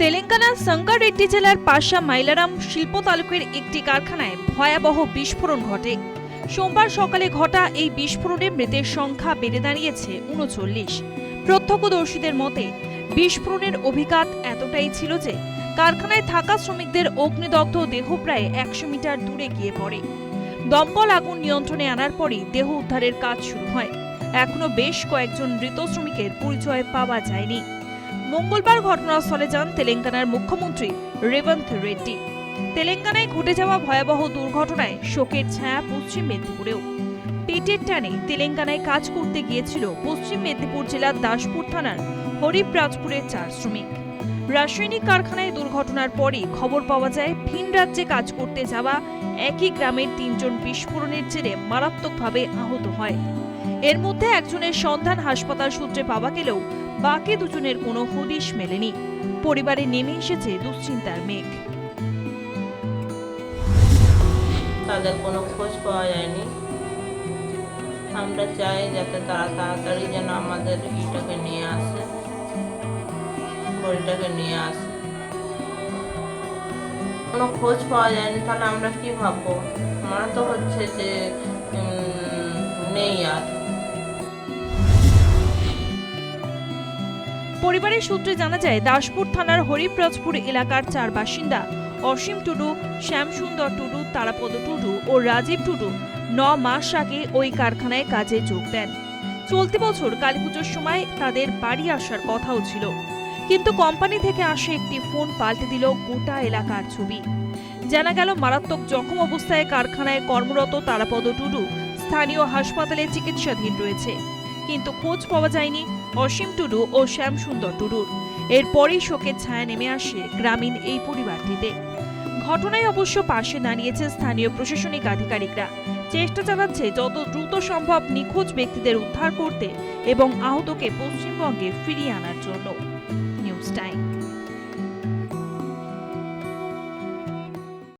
তেলেঙ্গানার সাঙ্গারেড্ডি জেলার পাশা মাইলারাম শিল্প তালুকের একটি কারখানায় ভয়াবহ বিস্ফোরণ ঘটে। সোমবার সকালে ঘটা এই বিস্ফোরণে মৃতের সংখ্যা বেড়ে দাঁড়িয়েছে উনচল্লিশ। প্রত্যক্ষদর্শীদের মতে, বিস্ফোরণের অভিঘাত এতটাই ছিল যে, কারখানায় থাকা শ্রমিকদের অগ্নিদগ্ধ দেহ প্রায় একশো মিটার দূরে গিয়ে পড়ে। দমকল আগুন নিয়ন্ত্রণে আনার পরই দেহ উদ্ধারের কাজ শুরু হয়। এখনও বেশ কয়েকজন মৃত শ্রমিকের পরিচয় পাওয়া যায়নি। মঙ্গলবার ঘটনাস্থলে যান তেলেঙ্গানার মুখ্যমন্ত্রী রেবন্ত রেড্ডি। তেলেঙ্গানায় ঘটে যাওয়া ভয়াবহ দুর্ঘটনায় শোকের ছায়া পশ্চিম মেদিনীপুরেও। পেটের টানে তেলেঙ্গানায় কাজ করতে গিয়েছিল পশ্চিম মেদিনীপুর জেলার দাসপুর থানার হরিপ্রাজপুরের চার শ্রমিক। রাসায়নিক কারখানায় দুর্ঘটনার পরই খবর পাওয়া যায়, ভিন রাজ্যে কাজ করতে যাওয়া একই গ্রামের তিনজন বিস্ফোরণের জেরে মারাত্মকভাবে আহত হয়। এর মধ্যে একজনের সন্ধান হাসপাতাল সূত্রে পাওয়া গেলেও বাকি দুজনের কোনো হদিশ মেলেনি। পরিবারে নেমে এসেছে দুশ্চিন্তার মেঘ। তাদের কোনো খোঁজ পাওয়া যায়নি। আমরা চাই যাতে তারা তাড়াতাড়ি যেন আমাদের ইটাকে নিয়ে আসে ঘড়িটাকে নিয়ে আসে। কোনো খোঁজ পাওয়া যায়নি, তাহলে আমরা কি ভাববো? আমার তো হচ্ছে যে নেই আর। পরিবারের সূত্রে জানা যায়, দাসপুর থানার হরিপ্রাজপুর এলাকার চার বাসিন্দা অসীম টুডু, শ্যামসুন্দর টুডু, তারাপদ টুডু ও রাজীব টুডু ন মাস আগে ওই কারখানায় কাজে যোগ দেন। চলতি বছর কালীপুজোর সময় তাদের বাড়ি আসার কথাও ছিল। কিন্তু কোম্পানি থেকে আসে একটি ফোন পাল্টে দিল গোটা এলাকার ছবি। জানা গেল, মারাত্মক জখম অবস্থায় কারখানায় কর্মরত তারাপদ টুডু স্থানীয় হাসপাতালে চিকিৎসাধীন রয়েছে। কিন্তু খোঁজ পাওয়া যায়নি অসীম টুডু ও শ্যামসুন্দর টুডুর। এরপরেই শোকের ছায়া নেমে আসে গ্রামীণ এই পরিবারটিতে। ঘটনায় অবশ্য পাশে দাঁড়িয়েছে স্থানীয় প্রশাসনিক আধিকারিকরা। চেষ্টা চালাচ্ছে যত দ্রুত সম্ভব নিখোঁজ ব্যক্তিদের উদ্ধার করতে এবং আহতকে পশ্চিমবঙ্গে ফিরিয়ে আনার জন্য। News time.